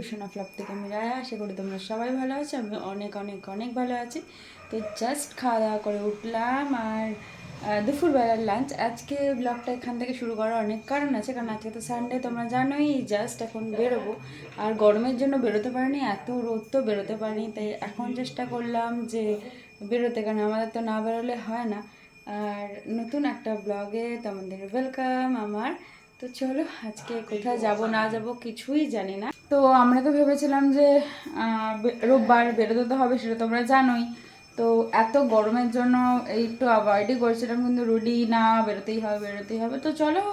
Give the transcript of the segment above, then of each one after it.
ভীষণা flop থেকে আমি রায়, আশা করি তোমরা সবাই ভালো আছো আমি অনেক অনেক অনেক ভালো আছি। তো জাস্ট খাওয়া দাওয়া করে উঠলাম আর দুপুরবেলার লাঞ্চ আজকে ব্লগটা এখান থেকে শুরু করার অনেক কারণ আছে, কারণ আজকে তো সানডে তোমরা জানোই জাস্ট এখন বেরোবো। আর গরমের জন্য বেরোতে পারিনি, এত রোদ তো বেরোতে পারিনি, তাই এখন চেষ্টা করলাম যে বেরোতে, কারণ আমাদের তো না বেরোলে হয় না। আর নতুন একটা ব্লগে তোমাদের ওয়েলকাম আমার। তো চলো, আজকে কোথায় যাব, না যাব কিছুই জানি না। তো আমরা তো ভেবেছিলাম যে রোববার বেরোতে তো হবে, সেটা তোমরা জানোই। তো এত গরমের জন্য একটু অ্যাভয়েডই করছিলাম, কিন্তু রুডি না, বেরোতেই হবে বেরোতেই হবে। তো চলো,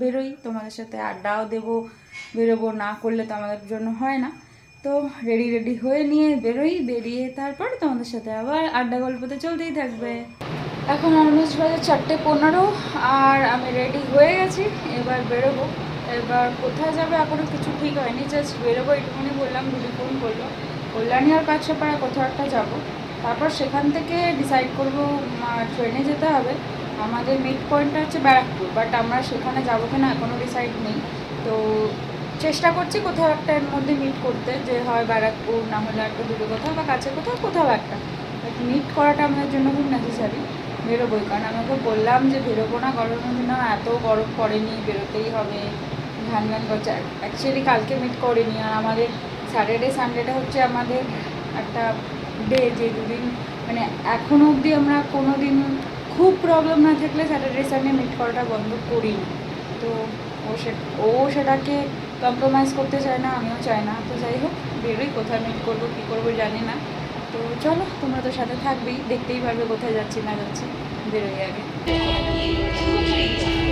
বেরোই, তোমাদের সাথে আড্ডাও দেবো। বেরোবো না করলে তো আমাদের জন্য হয় না। তো রেডি রেডি হয়ে নিয়ে বেরোই, বেরিয়ে তারপর তোমাদের সাথে আবার আড্ডা গল্পতে চলতেই থাকবে। এখন অলমোস্ট চারটে পনেরো, আর আমি রেডি হয়ে গেছি, এবার বেরোবো। এবার কোথায় যাবে এখনও কিছু ঠিক হয়নি জাস্ট বেরোবো এইটুকুনি বললাম দিদি ফোন করল। কল্যাণী আর কাছাপাড়া কোথাও একটা যাব। তারপর সেখান থেকে ডিসাইড করব ট্রেনে যেতে হবে। আমাদের মিড পয়েন্টটা হচ্ছে ব্যারাকপুর বাট আমরা সেখানে যাব কিনা এখনও ডিসাইড নেই। তো চেষ্টা করছি কোথাও একটা এর মধ্যে মিট করতে, যে হয় ব্যারাকপুর, না হলে একটু দূরে কোথাও বা কাছে কোথাও কোথাও একটা। বাট মিট করাটা আমাদের জন্য খুব নেসেসারি বেরোবোই। কারণ আমি ওকে বললাম যে বেরোবো না গরমের না এত গরম পড়েনি, বেরোতেই হবে। ঘ্যান করছে অ্যাকচুয়ালি কালকে মিট করিনি আর আমাদের স্যাটারডে সানডেটা হচ্ছে আমাদের একটা ডে যে দুদিন মানে এখনও অবধি আমরা কোনো দিন খুব প্রবলেম না থাকলে স্যাটারডে সানডে মিট করাটা বন্ধ করিনি। তো ও সে, ও সেটাকে কম্প্রোমাইজ করতে চায় না, আমিও চাই না। তো যাই হোক, বেরোই, কোথায় মিট করব, কী করব জানি না। তো চলো, তোমরা তো সাথে থাকবেই, দেখতেই পারবে কোথায় যাচ্ছি, না যাচ্ছি, বেরোই আগে।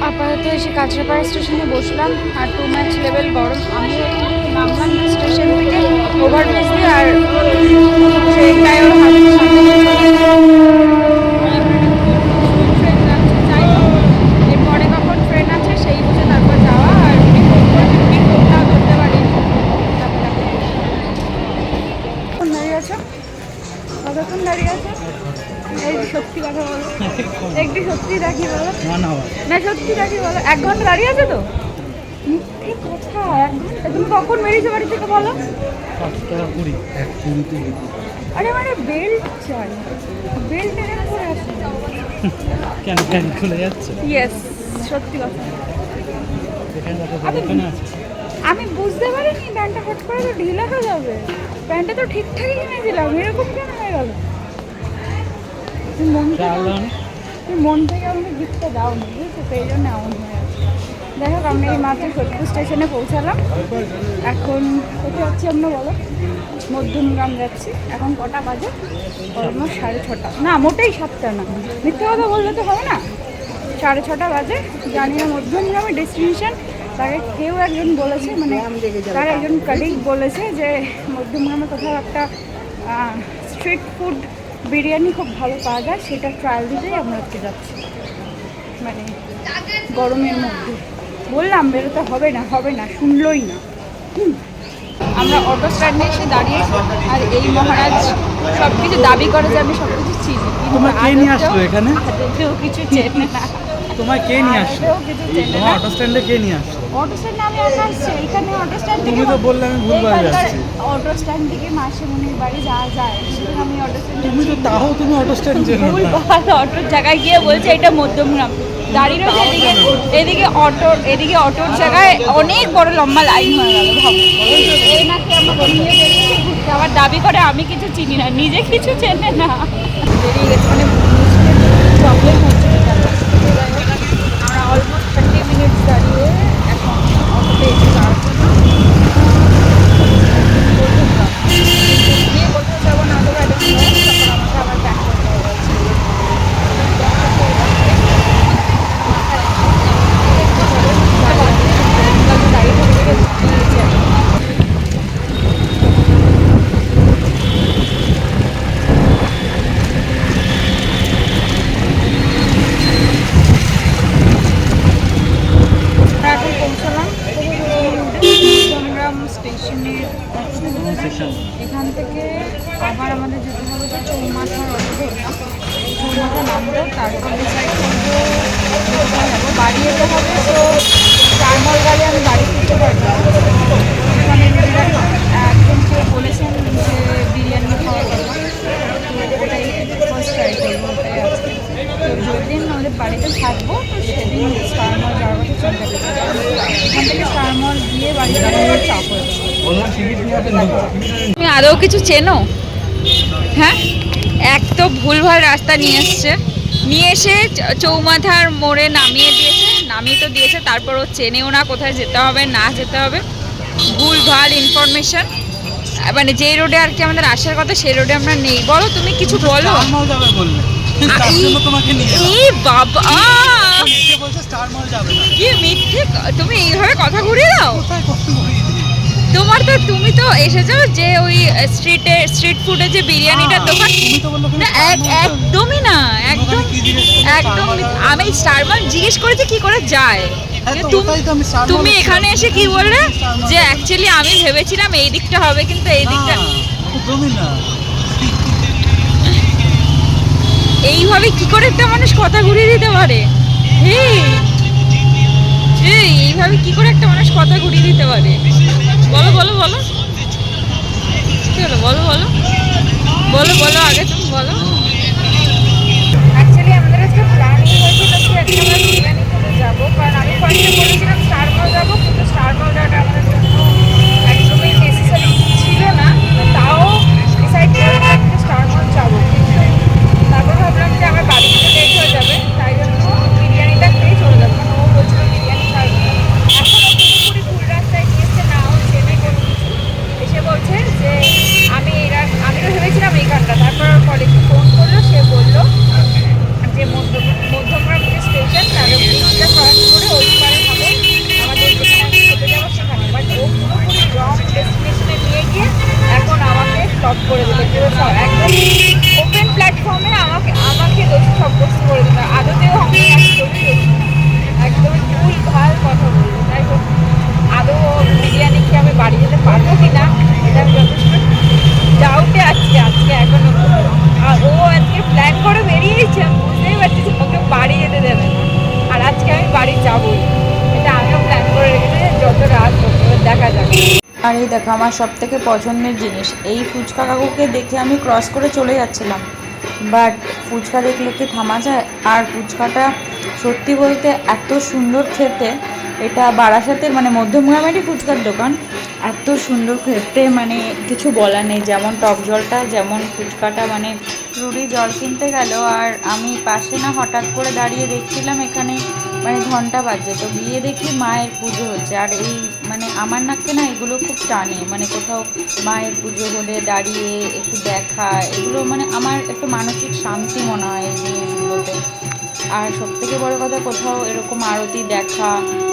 আপাতত এসে কাঁচরাপাড়া স্টেশনে বসলাম। আর টু ম্যাচ লেভেল গরম আমি নামলাম স্টেশন থেকে। ওভারব্রিজ দিয়ে আর ট্রেনটায় হাতে সামনে দিয়ে চলে গেল। ট্রেন যাচ্ছে, যাই হোক। এরপরে কখন ট্রেন আছে সেই বুঝে তারপর যাওয়া আর উনি ফোন করে উনি ফোনটাও ধরতে পারি কতক্ষণ দাঁড়িয়ে আছো কতক্ষণ দাঁড়িয়ে আছো এই যে সত্যি কথা বলো একটু সত্যি দেখি বলো? না সত্যি দেখি বলো? এক ঘণ্টা দাঁড়িয়ে আছে তো? মিথ্যে কথা? এক ঘণ্টা? তুমি কখন বেরিয়েছো বাড়ি থেকে বলো? আরে মানে বেল্ট চাই। বেল্ট এনে পরে আছে কেন কেন খুলে যাচ্ছে? ইয়েস সত্যি কথা। আমি- বুঝতে পারিনি প্যান্টটা হট করে তো ঢিলা হয়ে যাবে। প্যান্টটা তো ঠিকঠাকই কিনেছিলাম এরকম কেন হয়ে গেল? মন? তুমি মন থেকে আমাকে গিফটটা দাও নি বুঝছ সেই জন্য এমন হয়ে আছে। যাই হোক আমরা এই মাত্র সোদপুর স্টেশনে পৌঁছালাম। এখন কোথায় যাচ্ছি আমরা বলো? মধ্যমগ্রাম যাচ্ছি। এখন কটা বাজে? অলমোস্ট সাড়ে ছটা। না মোটেই সাতটা না। মিথ্যে কথা বললে তো হবে না। সাড়ে ছটা বাজে। জানি না মধ্যমগ্রামের ডেস্টিনেশন তাকে কেউ একজন বলেছে মানে তার একজন কালিগ বলেছে যে মধ্যমগ্রামে কোথাও একটা স্ট্রিট ফুড বিরিয়ানি খুব ভালো পাওয়া যায় সেটা ট্রায়াল দিতেই আমরা আজকে যাচ্ছি। মানে গরমের মধ্যে। বললাম বেরোতে হবে না হবে না শুনলই না। হুম। আমরা অটো স্ট্যান্ডে এসে দাঁড়িয়েছি আর এই মহারাজ সব কিছু দাবি করে যে আমি সব কিছু চিনি কিন্তু কিছু চেনে না। তোমায় কে নিয়ে আসলো? চেনে তোমার অটো স্ট্যান্ডে কে নিয়ে আসলো? অটো স্ট্যান্ডে আমি একা আসছি এখানে অটো স্ট্যান্ড থেকে তুমি তো বললে আমি ভুলভাল যাচ্ছি। অটো স্ট্যান্ড থেকে মাসিমণির বাড়ি যাওয়া যায় সেখানে আমি অটো স্ট্যান্ড তুমি তো তাও তুমি অটো স্ট্যান্ড চেনো ভুল ভালো অটোর জায়গায় গিয়ে বলছে এটা মধ্যমগ্রাম। দাঁড়িয়ে রয়েছে এদিকে এদিকে অটো এদিকে অটোর জায়গায় অনেক বড় লম্বা লাইন হয়ে গেল এই নাকি আমাকে নিয়ে বেরিয়েছে ঘুরতে আবার দাবি করে আমি কিছু চিনি না নিজে কিছু চেনে না। বেরিয়ে গেছে মানে প্রবলেম হচ্ছে এটা। যাই হোক, আমরা অলমোস্ট থার্টি মিনিটস দাঁড়িয়ে এখন অটোতে এসে যাওয়ার জন্য মধ্যমগ্রাম। গিয়ে কোথাও যাব না যাব এটা কি হয়, তখন আমাকে আবার ব্যাক করতে হবে এখন পৌঁছালাম সংগ্রাম স্টেশনের এখান থেকে আবার আমাদের যেতে হবে তো চৌমাথার অটো ধরলাম চৌমাথা নামবো, তারপর বাড়ি যেতে হবে তো চারমল গাড়ি আমি বাড়ি ফিরতে পারব ওখানে দিদিরা একজনকে বলেছেন যে বিরিয়ানি খাওয়ার কথা। তো ওটাই আমাদের বাড়িতে থাকব, তো সেদিন তুমি আদৌ কিছু চেনো? হ্যাঁ? এক তো ভুলভাল রাস্তা নিয়ে এসছে। নিয়ে এসে চৌমাথার মোড়ে নামিয়ে দিয়েছে। নামিয়ে তো দিয়েছে তারপর ও চেনেও না কোথায় যেতে হবে, না যেতে হবে। ভুলভাল ইনফরমেশন মানে যেই রোডে আর কি আমাদের আসার কথা, সেই রোডে আমরা নেই। বলো তুমি কিছু বলো। বাবা! কি মিথ্যে তুমি এইভাবে কথা ঘুরিয়ে দাও? তোমার তো তুমি তো এসেছ যে ওই স্ট্রিটে স্ট্রিট ফুডে যে বিরিয়ানিটার দোকান না এক একদমই না একদম? একদম? আমি স্টারমাল জিজ্ঞেস করেছি কি করে যায়। হ্যাঁ তুম- এখানে এসে কি বললে? যে অ্যাকচুয়ালি আমি ভেবেছিলাম এই দিকটা হবে কিন্তু এই দিকটা একদমই না। এইভাবে কি করে একটা মানুষ কথা ঘুরিয়ে দিতে পারে? এইভাবে কি করে একটা মানুষ কথা ঘুরিয়ে দিতে পারে? বলো বলো বলো। কি বলো বলো। বলো বলো আগে তুমি, বলো। অ্যাকচুয়ালি আমাদের যাব। কারণ আমি বলেছিলাম যাব, কিন্তু স্টার মল যাওয়াটা আমাদের জন্য একদমই ছিল না। তাও ডিসাইড যে স্টার মল যাব। তারপর ভাবলাম যে আমার বাড়ি থেকে লেট হয়ে যাবে, তাই জন্য বিরিয়ানিটা খেয়েই চলে যাব। ও বলছিল বিরিয়ানি খাবে ভুল রাস্তায় গিয়েছে, না ও চেনে কোনো এসে বলছে যে, আমি এই রাত- আমি তো ভেবেছিলাম এই গানটা তারপর কলেজে ফোন করল, সে বলল যে, মধ্য- মধ্যমগ্রাম যে স্টেশন তার ব্রিজটা ক্রস করে ওই পারে হবে। আমাদের যেখানে খেতে যাব, সেখানে। বাট ও পুরোপুরি রং ডেস্টিনেশনে নিয়ে গিয়ে এখন আমাকে স্টপ করে দিল। একদম প্ল্যাটফর্মে আমাকে আমাকে দোষী সাব্যস্ত করে দিল আদতেও আমি। একদমই ভুল ভালো কথা বলব। হোক, আদৌ বিরিয়ানি খেয়ে আমি বাড়ি যেতে পারব কি না এটা আমি যথেষ্ট ডাউটে আজকে আজকে এখনও। আর ও আজকে প্ল্যান করে বেরিয়েছে। আমি বুঝতেই পারছি যে ওকে বাড়ি যেতে দেবে না। আর আজকে আমি বাড়ি যাবোই। এটা আমিও প্ল্যান করে রেখেছি যত রাত দেখা যাবে আর এই দেখো, আমার সব থেকে পছন্দের জিনিস। এই ফুচকা কাকুকে দেখে আমি ক্রস করে চলে যাচ্ছিলাম। বাট ফুচকা দেখলে কি থামা যায়? আর ফুচকাটা সত্যি বলতে এত সুন্দর খেতে, এটা বারাসাতের মানে মধ্যমগ্রামেরই ফুচকার দোকান, এত সুন্দর খেতে মানে কিছু বলার নেই। যেমন টক জলটা, যেমন ফুচকাটা মানে রুড়ি জল কিনতে গেল। আর আমি পাশে না হঠাৎ করে দাঁড়িয়ে দেখছিলাম এখানে মানে ঘণ্টা বাজছে। তো গিয়ে দেখি মায়ের পুজো হচ্ছে। আর এই মানে আমার নাককে না এগুলো খুব টানে। মানে কোথাও মায়ের পুজো হলে দাঁড়িয়ে একটু দেখা, এগুলো মানে আমার একটু মানসিক শান্তি মনে হয় এই জিনিসগুলোতে। আর সবথেকে বড় কথা, কোথাও এরকম আরতি দেখা,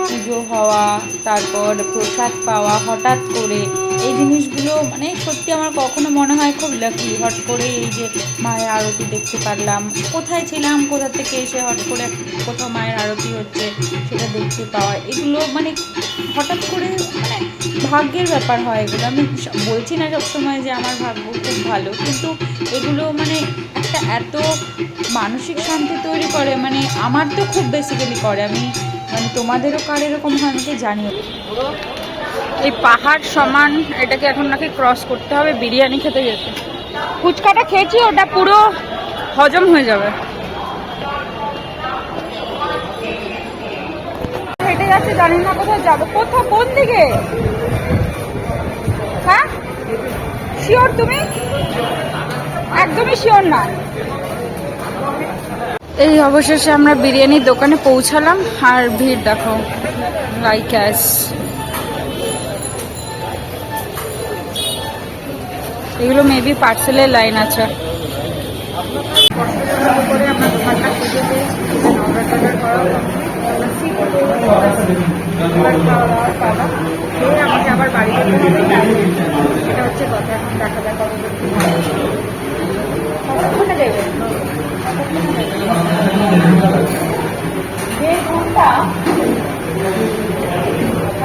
পুজো হওয়া, তারপর প্রসাদ পাওয়া হঠাৎ করে এই জিনিসগুলো মানে সত্যি আমার কখনো মনে হয় খুব লাকি হট করে এই যে মায়ের আরতি দেখতে পারলাম। কোথায় ছিলাম, কোথা থেকে এসে হট করে কোথাও মায়ের আরতি হচ্ছে সেটা দেখতে পাওয়া, এগুলো মানে হঠাৎ করে মানে ভাগ্যের ব্যাপার হয় এগুলো। আমি বলছি না সবসময় যে আমার ভাগ্য খুব ভালো, কিন্তু এগুলো মানে একটা এত মানসিক শান্তি তৈরি করে মানে আমার তো খুব বেসিক্যালি করে। আমি মানে তোমাদেরও কার এরকম হয় আমাকে জানিও। এই পাহাড় সমান, এটাকে এখন নাকি ক্রস করতে হবে, বিরিয়ানি খেতে যেতে। ফুচকাটা খেয়েছি, ওটা পুরো হজম হয়ে যাবে। হেঁটে যাচ্ছে, জানি না কোথায় যাব। কোথাও, কোন দিকে? হ্যাঁ? শিওর তুমি? একদমই শিওর না। এই অবশেষে আমরা বিরিয়ানির দোকানে পৌঁছালাম, আর ভিড় দেখো লাইক অ্যাস এগুলো মেবি পার্সেলের লাইন আছে। আমাকে আবার বাড়ি যেতে এটা হচ্ছে কথা এখন দেখা যাক আমি দেড় ঘণ্টা পর বাড়ি যাব বাজে কথা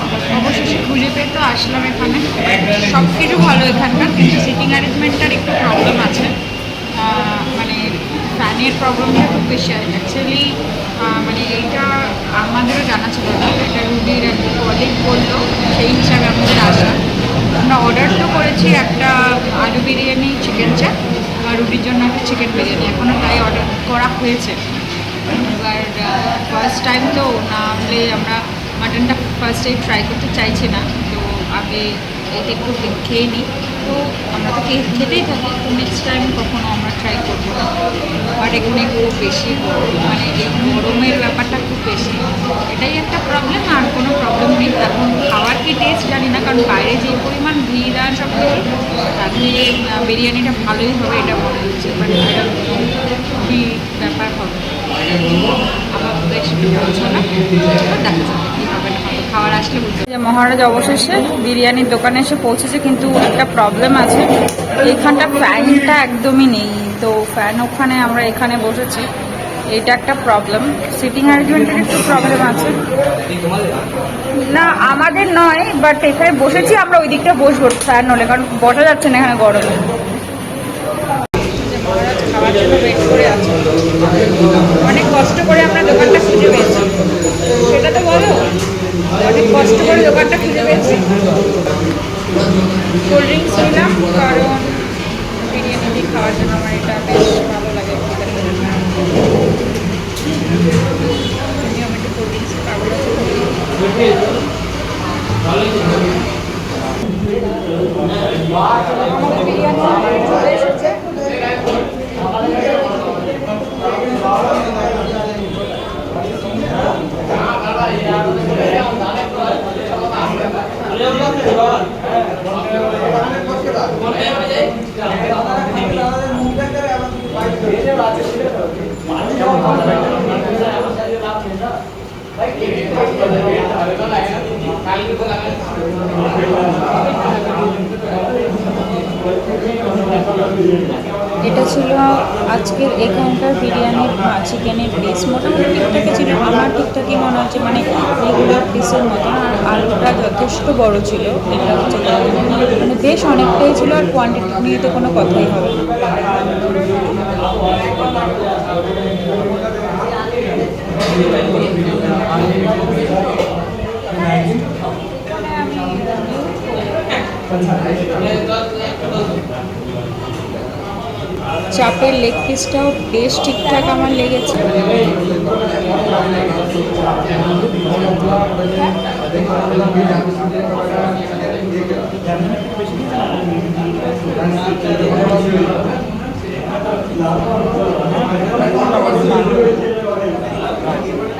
খুঁজে পেয়ে তো আসলাম এখানে। সব কিছু ভালো এখানকার, কিন্তু সিটিং অ্যারেঞ্জমেন্টটার একটু প্রবলেম আছে। মানে ফ্যানের প্রবলেমটা খুব বেশি অ্যাকচুয়ালি মানে এইটা আমাদেরও জানা ছিল না। এটা রুডির একটা কলিগ বলল, সেই হিসাবে আমাদের আসা। আমরা অর্ডার তো করেছি একটা আলু বিরিয়ানি চিকেন চাপ আর রুটির জন্য একটা চিকেন বিরিয়ানি। এখনও তাই অর্ডার করা হয়েছে। এবার ফার্স্ট টাইম তো না হলে আমরা মাটনটা ফার্স্ট টাইম ট্রাই করতে চাইছে না, তো আগে এটা একটু খেয়ে নিই। তো আমরা তো খেতেই থাকি, তো নেক্সট টাইম কখনো আমরা ট্রাই করব না। বাট এখানে খুব বেশি মানে এই গরমের ব্যাপারটা খুব বেশি। এটাই একটা প্রবলেম আর কোনো প্রবলেম নেই। এখন খাওয়ার কি টেস্ট জানি না, কারণ বাইরে যে পরিমাণ ভিড় আর সব তাতে বিরিয়ানিটা ভালোই হবে, এটা মনে হচ্ছে। বাট কী ব্যাপার হবে? আমার বেশ বলছো না দেখা যাবে কী হবে না হবে খাবার আসলে বুঝতে মহারাজ অবশেষে বিরিয়ানির দোকানে এসে পৌঁছেছে, কিন্তু একটা প্রবলেম আছে। এইখানটা ফ্যানটা একদমই নেই। তো ফ্যান ওখানে আমরা এখানে বসেছি। এটা একটা প্রবলেম সিটিং অ্যারেঞ্জমেন্টের একটু প্রবলেম আছে। না, আমাদের নয় বাট এখানে বসেছি, আমরা ওই দিকটা বসবো ফ্যান হলে, কারণ বসা যাচ্ছে না এখানে গরমে মহারাজ খাওয়ার জন্য ওয়েট করে আছে অনেক কষ্ট করে আমরা দোকানটা খুঁজে পেয়েছি সেটা তো বলো অনেক কষ্ট করে দোকানটা খুঁজে পেয়েছি কোল্ড ড্রিঙ্কস নিলাম কারণ বিরিয়ানি খাওয়ার জন্য আমার এটা বেশ ভালো লাগে খেতে। আমিও একটু কোল্ড ড্রিঙ্কস খাব আমাদের বিরিয়ানি চলে এসেছে এটা ছিল আজকের এখানকার বিরিয়ানির চিকেনের পিস মোটামুটি ঠিকঠাকই ছিল আমার ঠিকঠাকই মনে রেগুলার পিসের মতন আর আলুটা যথেষ্ট বড় ছিল। এটা হচ্ছে মানে বেশ অনেকটাই ছিল আর কোয়ান্টিটি নিয়ে তো কোনো কথাই হবে না। চাপের লেগ পিসটাও বেশ ঠিকঠাক আমার লেগেছে।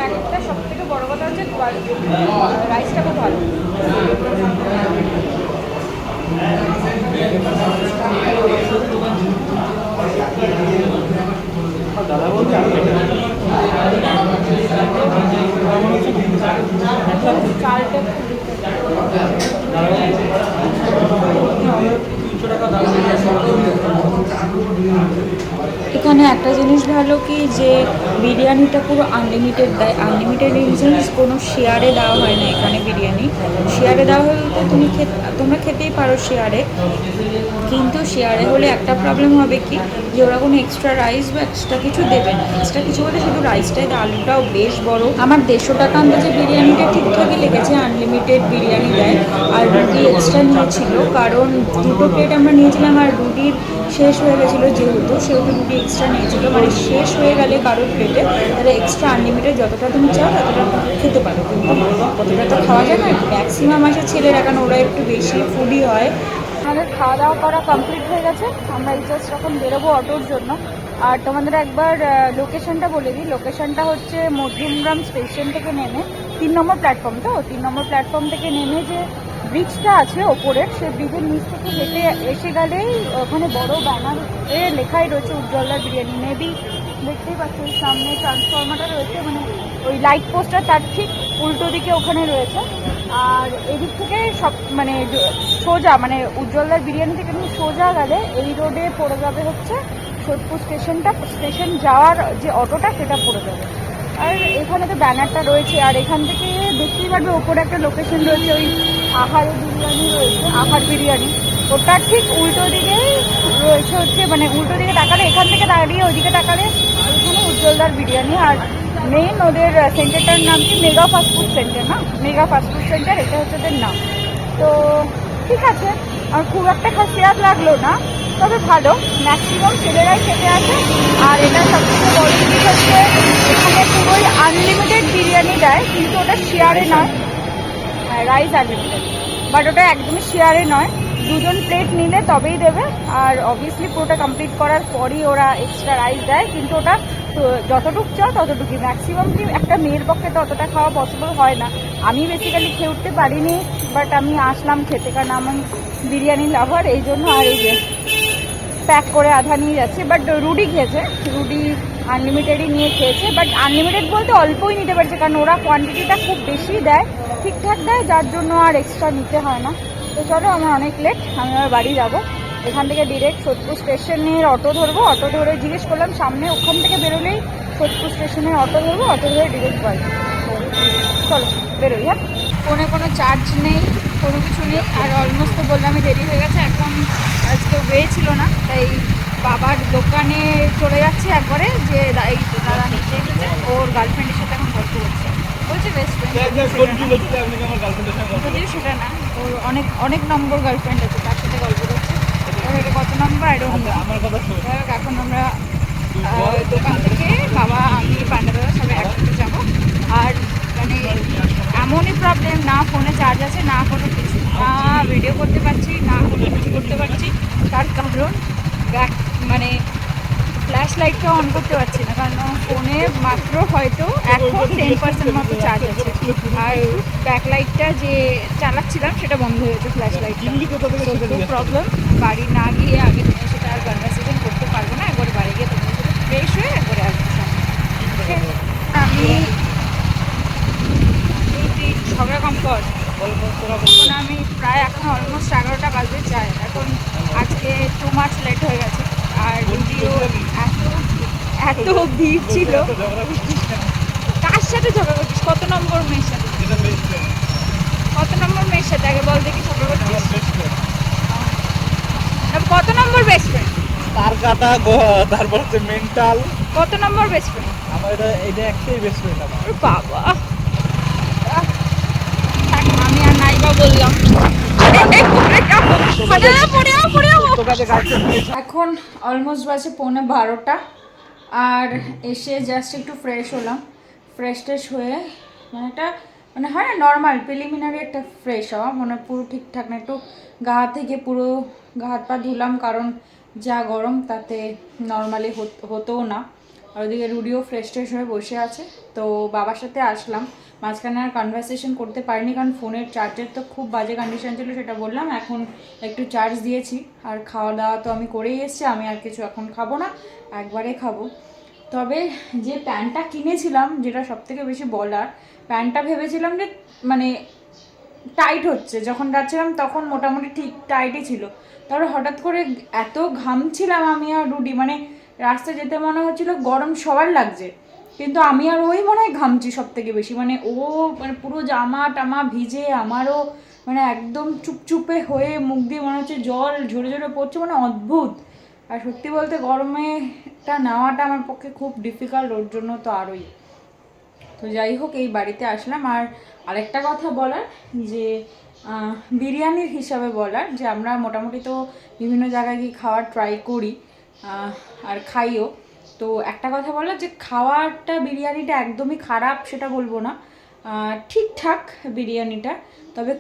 একটা সব থেকে বড় কথা হচ্ছে রাইসটা খুব ভালো চালটা এখানে ভালো কি যে বিরিয়ানিটা পুরো আনলিমিটেড দেয়। আনলিমিটেড ইন সেন্স কোনো শেয়ারে দেওয়া হয় না এখানে বিরিয়ানি। শেয়ারে দেওয়া হলে তো তুমি খেতে তোমরা খেতেই পারো শেয়ারে কিন্তু শেয়ারে হলে একটা প্রবলেম হবে কি? যে ওরা কোনো এক্সট্রা রাইস বা এক্সট্রা কিছু দেবে না। এক্সট্রা কিছু বলে শুধু রাইসটাই আলুটাও বেশ বড়। আমার দেড়শো টাকা আন্দাজে বিরিয়ানিটা ঠিকঠাকই লেগেছে আনলিমিটেড বিরিয়ানি দেয়। আর রুটি এক্সট্রা নিয়েছিল কারণ দুটো প্লেট আমরা নিয়েছিলাম আর রুটির শেষ হয়ে গেছিল যেহেতু, সেহেতু রুটি এক্সট্রা নিয়েছিল মানে শেষ হয়ে গেলে কারোর প্লেটে তাহলে এক্সট্রা আনলিমিটেড যতটা তুমি চাও ততটা খেতে পারো। কিন্তু কতটা তো খাওয়া যায় না ম্যাক্সিমাম আসে ছেলেরা, কারণ ওরা একটু বেশি ফুডি হয়। আমাদের খাওয়া দাওয়া করা কমপ্লিট হয়ে গেছে। আমরা এই জাস্ট এখন বেরোবো অটোর জন্য। আর তোমাদের একবার লোকেশনটা বলে দিই। লোকেশনটা হচ্ছে মধ্যমগ্রাম স্টেশন থেকে নেমে তিন নম্বর প্ল্যাটফর্ম তো? তিন নম্বর প্ল্যাটফর্ম থেকে নেমে যে ব্রিজটা আছে ওপরের সেই ব্রিজের নিচ থেকে হেঁটে এসে গেলেই ওখানে বড় ব্যানার লেখাই রয়েছে উজ্জ্বলদার বিরিয়ানি। মেবি দেখতেই পাচ্ছি সামনে ট্রান্সফরমারটা রয়েছে মানে ওই লাইট পোস্টটা তার ঠিক উল্টো দিকে ওখানে রয়েছে। আর এদিক থেকে সব মানে সোজা মানে উজ্জ্বলদার বিরিয়ানি থেকে তুমি সোজা গেলে এই রোডে পড়ে যাবে হচ্ছে সোদপুর স্টেশনটা স্টেশন যাওয়ার যে অটোটা সেটা পড়ে যাবে। আর এখানে তো ব্যানারটা রয়েছে, আর এখান থেকে দেখতেই পারবে ওপরে একটা লোকেশন রয়েছে, ওই আহার বিরিয়ানি রয়েছে, আহার বিরিয়ানি। ওটা ঠিক উল্টো দিকে রয়েছে হচ্ছে মানে উল্টো দিকে তাকালে, এখান থেকে দাঁড়িয়ে ওইদিকে তাকালে ওইখানে উজ্জ্বলদার বিরিয়ানি। আর মেন ওদের সেন্টারটার নাম কি? মেগা ফাস্টফুড সেন্টার না? মেগা ফাস্টফুড সেন্টার এটা হচ্ছে ওদের নাম। তো ঠিক আছে আর খুব একটা খাসিয়াত লাগল না, তবে ভালো। ম্যাক্সিমাম ছেলেরাই খেতে আসে, আর এটা সবথেকে বড় জিনিস হচ্ছে, এখানে পুরোই আনলিমিটেড বিরিয়ানি দেয়, কিন্তু ওটা শেয়ারে নয়। রাইস আনলিমিটেড বাট ওটা একদমই শেয়ারে নয়। দুজন প্লেট নিলে তবেই দেবে। আর অবভিয়াসলি পুরোটা কমপ্লিট করার পরই ওরা এক্সট্রা রাইস দেয়। কিন্তু ওটা যতটুক চাও ততটুকুই। ম্যাক্সিমাম কি একটা মেয়ের পক্ষে তো অতটা খাওয়া পসিবল হয় না। আমি বেসিক্যালি খেয়ে উঠতে পারিনি বাট আমি আসলাম খেতে। কারণ আমার বিরিয়ানি লাভার এই জন্য আর এই যে প্যাক করে আধা নিয়ে যাচ্ছে। বাট রুডি খেয়েছে। রুডি আনলিমিটেডই নিয়ে খেয়েছে। বাট আনলিমিটেড বলতে অল্পই নিতে পারছে। কারণ ওরা কোয়ান্টিটিটা খুব বেশি দেয়। ঠিকঠাক দেয়, যার জন্য আর এক্সট্রা নিতে হয় না। তো চলো, আমার অনেক লেট আমি আমার বাড়ি যাব। এখান থেকে ডিরেক্ট সোদপুর স্টেশনের অটো ধরবো। অটো ধরে জিজ্ঞেস করলাম, সামনে ওখান থেকে বেরোলেই সোদপুর স্টেশনের অটো ধরবো অটো ধরে ডিরেক্ট বাড়ি চলো, বেরোই হ্যাঁ? ফোনে কোনো চার্জ নেই, কোনো কিছু নেই, আর অলমোস্ট তো বললাম, আমি দেরি হয়ে গেছে, এখন আজকে ওয়ে ছিল না, তাই বাবার দোকানে চলে যাচ্ছে একবারে, যে দাদা নিচে ওর গার্লফ্রেন্ডের সাথে এখন বলছে বেস্ট যদিও সেটা না ওর অনেক অনেক নম্বর গার্লফ্রেন্ড আছে তার সাথে গল্প করছে। এবার এটা কত নম্বর আই ডোন্ট আমার কথা শোন। এখন আমরা দোকান থেকে বাবা আমি পান্ডা দাদা সবাই একসাথে যাব। আর মানে এমনই প্রবলেম না ফোনে চার্জ আছে না কোনো কিছু। না ভিডিও করতে পারছি না কোনো কিছু করতে পারছি। তার কারণ মানে ফ্ল্যাশ লাইটটা অন করতে পারছি না কারণ ফোনে মাত্র হয়তো এখন টেন পার্সেন্ট মতো চার্জ আছে। আর ব্যাক লাইটটা যে চালাচ্ছিলাম সেটা বন্ধ হয়েছে ফ্ল্যাশ সেটা নিয়ে প্রবলেম বাড়ি না গিয়ে আগে তোমার সাথে আর কনভারসেশন করতে পারব না একবারে বাড়ি গিয়ে তোমার ফ্রেশ হয়ে একবারে আসব। Okay? আমি ঝগড়া কম কর। এখন আমি প্রায় এখন অলমোস্ট এগারোটা বাজে চাই এখন আজকে টু মার্চ লেট হয়ে গেছে। আর ভিডিও এত ভিড় ছিল। কার সাথে ঝগড়া করছিস? কত নম্বর মেয়ের সাথে? কত নম্বর মেয়ের সাথে? আগে বল দেখি ঝগড়া করছিস কত নম্বর বেস্ট ফ্রেন্ড তার কাটা তারপর হচ্ছে মেন্টাল কত নম্বর বেস্ট ফ্রেন্ড আমার এটা এটা একটাই বেস্ট ফ্রেন্ড আমার। বাবা। আমি আর নাই বা বললাম। এখন অলমোস্ট বাজে পৌনে বারোটা। আর এসে জাস্ট একটু ফ্রেশ হলাম। ফ্রেশ ট্রেশ হয়ে মানে একটা মানে হয় না নর্মাল প্রিলিমিনারি একটা ফ্রেশ হওয়া। মানে পুরো ঠিকঠাক না, একটু গা থেকে পুরো গা হাত পা ধুলাম কারণ যা গরম তাতে নর্মালি হতোও না। আর ওদিকে রুডিও ফ্রেশ ট্রেশ হয়ে বসে আছে। তো বাবার সাথে আসলাম। মাঝখানে আর কনভারসেশন করতে পারিনি কারণ ফোনের চার্জের তো খুব বাজে কন্ডিশন ছিল, সেটা বললাম। এখন একটু চার্জ দিয়েছি। আর খাওয়া দাওয়া তো আমি করেই এসেছি, আমি আর কিছু এখন খাব না, একবারে খাব। তবে যে প্যান্টটা কিনেছিলাম, যেটা সব থেকে বেশি বলার প্যান্টটা ভেবেছিলাম যে মানে টাইট হচ্ছে। যখন যাচ্ছিলাম তখন মোটামুটি ঠিক টাইটই ছিল। তারপর হঠাৎ করে এত ঘামছিলাম আমি আর রুডি মানে রাস্তায় যেতে মনে হচ্ছিল গরম সবার লাগছে। কিন্তু আমি আর ওই মনে হয় ঘামছি সব থেকে বেশি। মানে ও মানে পুরো জামা টামা ভিজে আমারও মানে একদম চুপচুপে হয়ে মুখ দিয়ে মনে হচ্ছে জল ঝরে ঝরে পড়ছে মানে অদ্ভুত। আর সত্যি বলতে গরমেটা নেওয়াটা আমার পক্ষে খুব ডিফিকাল্ট ওর জন্য তো আরোই। তো যাই হোক, এই বাড়িতে আসলাম। আর আরেকটা কথা বলার, যে বিরিয়ানির হিসাবে বলার, যে আমরা মোটামুটি তো বিভিন্ন জায়গায় গিয়ে খাওয়ার ট্রাই করি আর খাইও। তো একটা কথা বলার যে খাওয়ারটা, বিরিয়ানিটা একদমই খারাপ সেটা বলব না। ঠিকঠাক বিরিয়ানিটা, তবে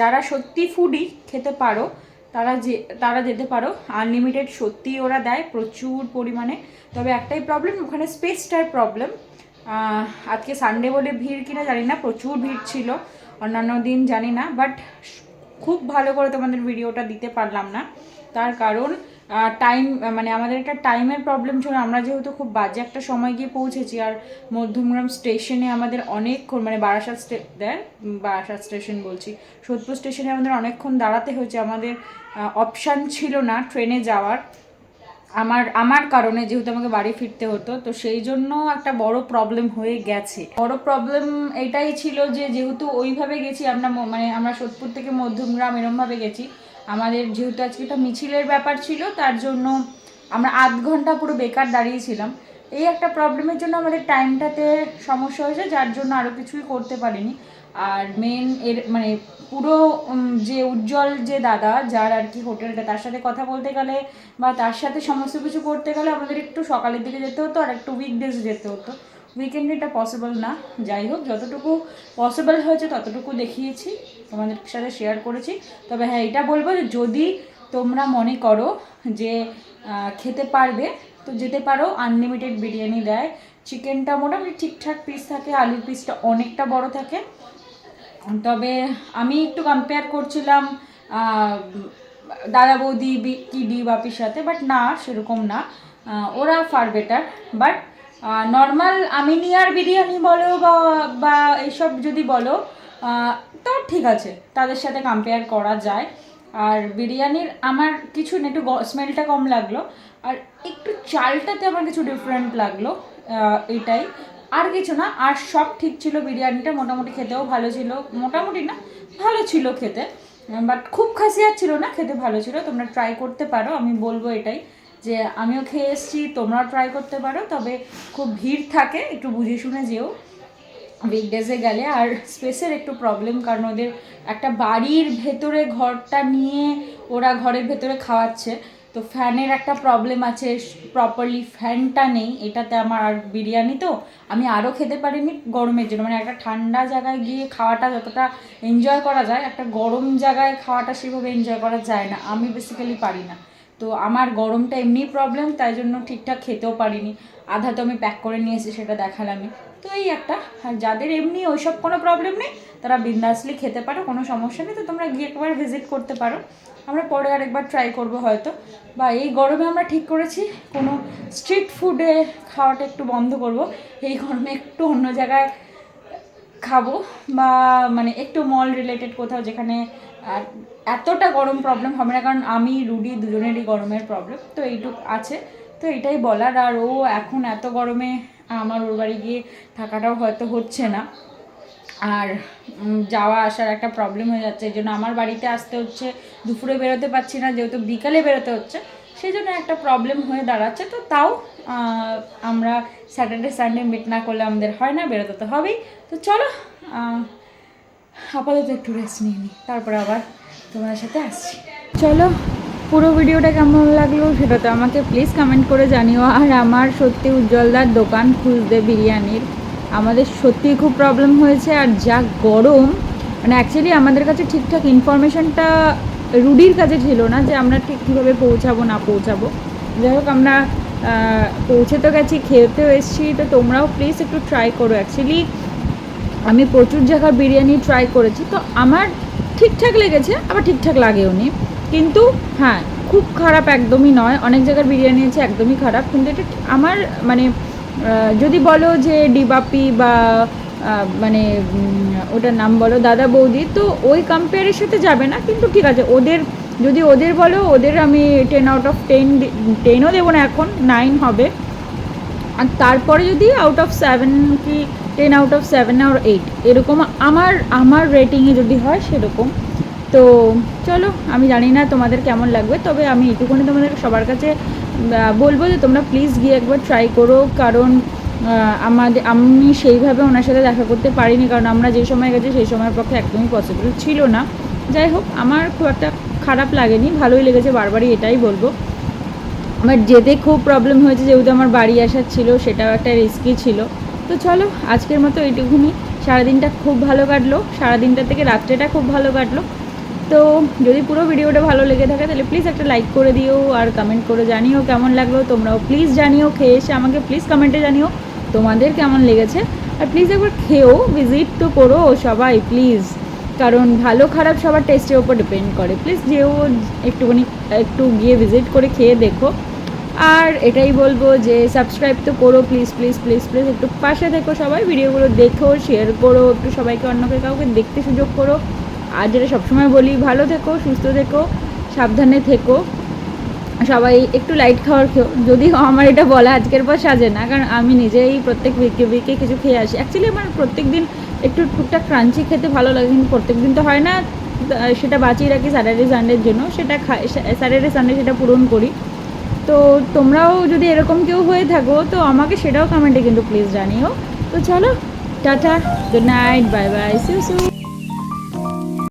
যারা সত্যি ফুডি খেতে পারো, তারা যে, তারা যেতে পারো। আনলিমিটেড সত্যি ওরা দেয় প্রচুর পরিমাণে। তবে একটাই প্রবলেম ওখানে স্পেসটার প্রবলেম আজকে সানডে বলে ভিড় কিনা জানি না, প্রচুর ভিড় ছিল। অন্যান্য দিন জানি না বাট খুব ভালো করে তোমাদের ভিডিওটা দিতে পারলাম না। তার কারণ টাইম মানে আমাদের একটা টাইমের প্রবলেম ছিল। আমরা যেহেতু খুব বাজে একটা সময় গিয়ে পৌঁছেছি, আর মধ্যমগ্রাম স্টেশনে আমাদের অনেকক্ষণ মানে বারাসাত স্টে দেয় বারাসাত স্টেশন বলছি সোদপুর স্টেশনে আমাদের অনেকক্ষণ দাঁড়াতে হয়েছে। আমাদের অপশান ছিল না ট্রেনে যাওয়ার। আমার আমার কারণে যেহেতু আমাকে বাড়ি ফিরতে হতো, তো সেই জন্য একটা বড় প্রবলেম হয়ে গেছে। বড় প্রবলেম এটাই ছিল যে, যেহেতু ওইভাবে গেছি, আমরা মানে আমরা সোদপুর থেকে মধ্যমগ্রাম এরমভাবে গেছি আমাদের যেহেতু আজকে একটা মিছিলের ব্যাপার ছিল, তার জন্য আমরা আধ ঘণ্টা পুরো বেকার দাঁড়িয়েছিলাম এই একটা প্রবলেমের জন্য আমাদের টাইমটাতে সমস্যা হয়েছে, যার জন্য আরও কিছুই করতে পারিনি। আর মেন এর মানে পুরো যে উজ্জ্বল যে দাদা, যার আর কি হোটেলটা, তার সাথে কথা বলতে গেলে বা তার সাথে সমস্ত কিছু করতে গেলে আমাদের একটু সকালের দিকে যেতে হতো আর একটু উইকডেজ যেতে হতো। উইকেন্ডে এটা পসিবল না। যাই হোক, যতটুকু পসিবল হয়েছে ততটুকু দেখিয়েছি, তোমাদের সাথে শেয়ার করেছি। তবে হ্যাঁ এটা বলব যে যদি তোমরা মনে করো যে খেতে পারবে, তো যেতে পারো আনলিমিটেড বিরিয়ানি দেয়। চিকেনটা মোটামুটি ঠিকঠাক পিস থাকে, আলুর পিসটা অনেকটা বড় থাকে। তবে আমি একটু কম্পেয়ার করছিলাম দাদা বৌদি কি ডি বাপির সাথে বাট না, সেরকম না। ওরা ফার বেটার বাট নর্মাল আমিনিয়ার বিরিয়ানি বলো বা বা এইসব যদি বলো তো ঠিক আছে, তাদের সাথে কম্পেয়ার করা যায়। আর বিরিয়ানির আমার কিছু একটু স্মেলটা কম লাগল। আর একটু চালটাতে আমার কিছু ডিফারেন্ট লাগল এটাই। আর কিছু না, আর সব ঠিক ছিল বিরিয়ানিটা মোটামুটি খেতেও ভালো ছিল। মোটামুটি না, ভালো ছিল খেতে। বাট খুব খাসিয়াত ছিল না, খেতে ভালো ছিল। তোমরা ট্রাই করতে পারো, আমি বলব এটাই। যে আমিও খেয়ে এসেছি, তোমরাও ট্রাই করতে পারো, তবে খুব ভিড় থাকে, একটু বুঝে শুনে যেও। উইকডেজে গেলে আর স্পেসের একটু প্রবলেম কারণ ওদের একটা বাড়ির ভেতরে ঘরটা নিয়ে ওরা ঘরের ভেতরে খাওয়াচ্ছে। তো ফ্যানের একটা প্রবলেম আছে প্রপারলি ফ্যানটা নেই, এটাতে আমার আর বিরিয়ানি তো, আমি আরও খেতে পারিনি গরমের জন্য। মানে একটা ঠান্ডা জায়গায় গিয়ে খাওয়াটা যতটা এনজয় করা যায়, একটা গরম জায়গায় খাওয়াটা সেভাবে এনজয় করা যায় না, আমি বেসিক্যালি পারি না। তো আমার গরমটা এমনি প্রবলেম তাই জন্য ঠিকঠাক খেতেও পারিনি। আধা তো আমি প্যাক করে নিয়ে এসে সেটা দেখালামই। তো এই একটা, আর যাদের এমনি ওইসব কোনো প্রবলেম নেই, তারা বিন্দাসলি খেতে পারো, কোনো সমস্যা নেই। তো তোমরা গিয়ে একবার ভিজিট করতে পারো। আমরা পরে আরেকবার ট্রাই করব হয়তো। বা এই গরমে আমরা ঠিক করেছি, কোনো স্ট্রিট ফুডে খাওয়াটা একটু বন্ধ করব। এই গরমে একটু অন্য জায়গায় খাব, বা মানে একটু মল রিলেটেড কোথাও যেখানে এতটা গরম প্রবলেম হবে না, কারণ আমি, রুডি দুজনেরই গরমের প্রবলেম তো এইটুক আছে। তো এটাই বলার, আর ও এখন এত গরমে আমার ওর বাড়ি গিয়ে থাকাটাও হয়তো হচ্ছে না। আর যাওয়া আসার একটা প্রবলেম হয়ে যাচ্ছে, এই জন্য আমার বাড়িতে আসতে হচ্ছে, দুপুরে বেরোতে পারছি না, যেহেতু বিকালে বেরোতে হচ্ছে, সেই জন্য একটা প্রবলেম হয়ে দাঁড়াচ্ছে। তো তাও আমরা স্যাটারডে সানডে মিট না করলে আমাদের হয় না, বেরোতে তো হবেই। তো চলো আপাতত একটু রেস্ট নিয়ে নিই তারপরে আবার তোমাদের সাথে আসছি। চলো, পুরো ভিডিওটা কেমন লাগল সেটা তো আমাকে প্লিজ কমেন্ট করে জানিও। আর আমার সত্যি উজ্জ্বলদার দোকান খুঁজতে বিরিয়ানির আমাদের সত্যিই খুব প্রবলেম হয়েছে, আর যা গরম মানে অ্যাকচুয়ালি আমাদের কাছে ঠিকঠাক ইনফরমেশনটা রুডির কাছে ছিল না যে আমরা ঠিক কীভাবে পৌঁছাবো, না পৌঁছাবো। যাই হোক, আমরা পৌঁছে তো গেছি খেতেও এসেছি, তো তোমরাও প্লিজ একটু ট্রাই করো। অ্যাকচুয়ালি আমি প্রচুর জায়গার বিরিয়ানি ট্রাই করেছি, তো আমার ঠিকঠাক লেগেছে, আবার ঠিকঠাক লাগেও নি। কিন্তু হ্যাঁ খুব খারাপ একদমই নয়। অনেক জায়গার বিরিয়ানি আছে, একদমই খারাপ। কিন্তু এটা আমার মানে যদি বলো যে ডিবাপি বা মানে ওটার নাম বলো, দাদা বৌদি, তো ওই কম্পেয়ারের সাথে যাবে না। কিন্তু ঠিক আছে, ওদের, যদি ওদের বলো, ওদের আমি টেন আউট অফ টেন টেনও দেবো না, এখন নাইন হবে। আর তারপরে যদি আউট অফ সেভেন কি টেন আউট অফ সেভেন আর এইট এরকম আমার আমার রেটিংয়ে যদি হয় সেরকম। তো চলো, আমি জানি না তোমাদের কেমন লাগবে, তবে আমি এটুকুনি তোমাদের সবার কাছে বলব যে তোমরা প্লিজ গিয়ে একবার ট্রাই করো, কারণ আমাদের, আমি সেইভাবে ওনার সাথে দেখা করতে পারিনি, কারণ আমরা যে সময় গেছি সেই সময়ের পক্ষে একদমই পসিবল ছিল না। যাই হোক, আমার খুব একটা খারাপ লাগেনি, ভালোই লেগেছে, বারবারই এটাই বলব। আমার যেতে খুব প্রবলেম হয়েছে, যেহেতু আমার বাড়ি আসার ছিল, সেটাও একটা রিস্কি ছিল। তো চলো, আজকের মতো এইটুকুনি। সারাদিনটা খুব ভালো কাটলো। সারাদিনটা থেকে রাত্রেটা খুব ভালো কাটলো। তো যদি পুরো ভিডিওটা ভালো লেগে থাকে, তাহলে প্লিজ একটা লাইক করে দিও আর কমেন্ট করে জানিও কেমন লাগল। তোমরাও প্লিজ জানিও, খেয়ে এসে আমাকে প্লিজ কমেন্টে জানিও তোমাদের কেমন লেগেছে। আর প্লিজ একবার খেয়েও ভিজিট তো করো সবাই প্লিজ কারণ ভালো খারাপ সবার টেস্টের ওপর ডিপেন্ড করে। প্লিজ যেও একটুখানি, একটু গিয়ে ভিজিট করে খেয়ে দেখো। আর এটাই বলব যে সাবস্ক্রাইব তো করো প্লিজ প্লিজ প্লিজ প্লিজ একটু পাশে থেকো সবাই, ভিডিওগুলো দেখো শেয়ার করো, একটু সবাইকে, অন্যকে, কাউকে দেখতে সুযোগ করো। আর যেটা সবসময় বলি, ভালো থেকো, সুস্থ থেকো, সাবধানে থেকো। সবাই একটু লাইট খাওয়ার খেও, যদিও আমার এটা বলা আজকের পর সাজে না, কারণ আমি নিজেই প্রত্যেক উইকে উইকে কিছু খেয়ে আসি। অ্যাকচুয়ালি আমার প্রত্যেক দিন একটু টুকটাক ক্রাঞ্চি খেতে ভালো লাগে, কিন্তু প্রত্যেক দিন তো হয় না সেটা বাঁচিয়ে রাখি স্যাটারডে সানডের জন্য, সেটা খাই স্যাটারডে সানডে সেটা পূরণ করি। তো তোমরাও যদি এরকম কেউ হয়ে থাকো, তো আমাকে সেটাও কমেন্টে কিন্তু প্লিজ জানিও। তো চলো, tata good night bye bye see soon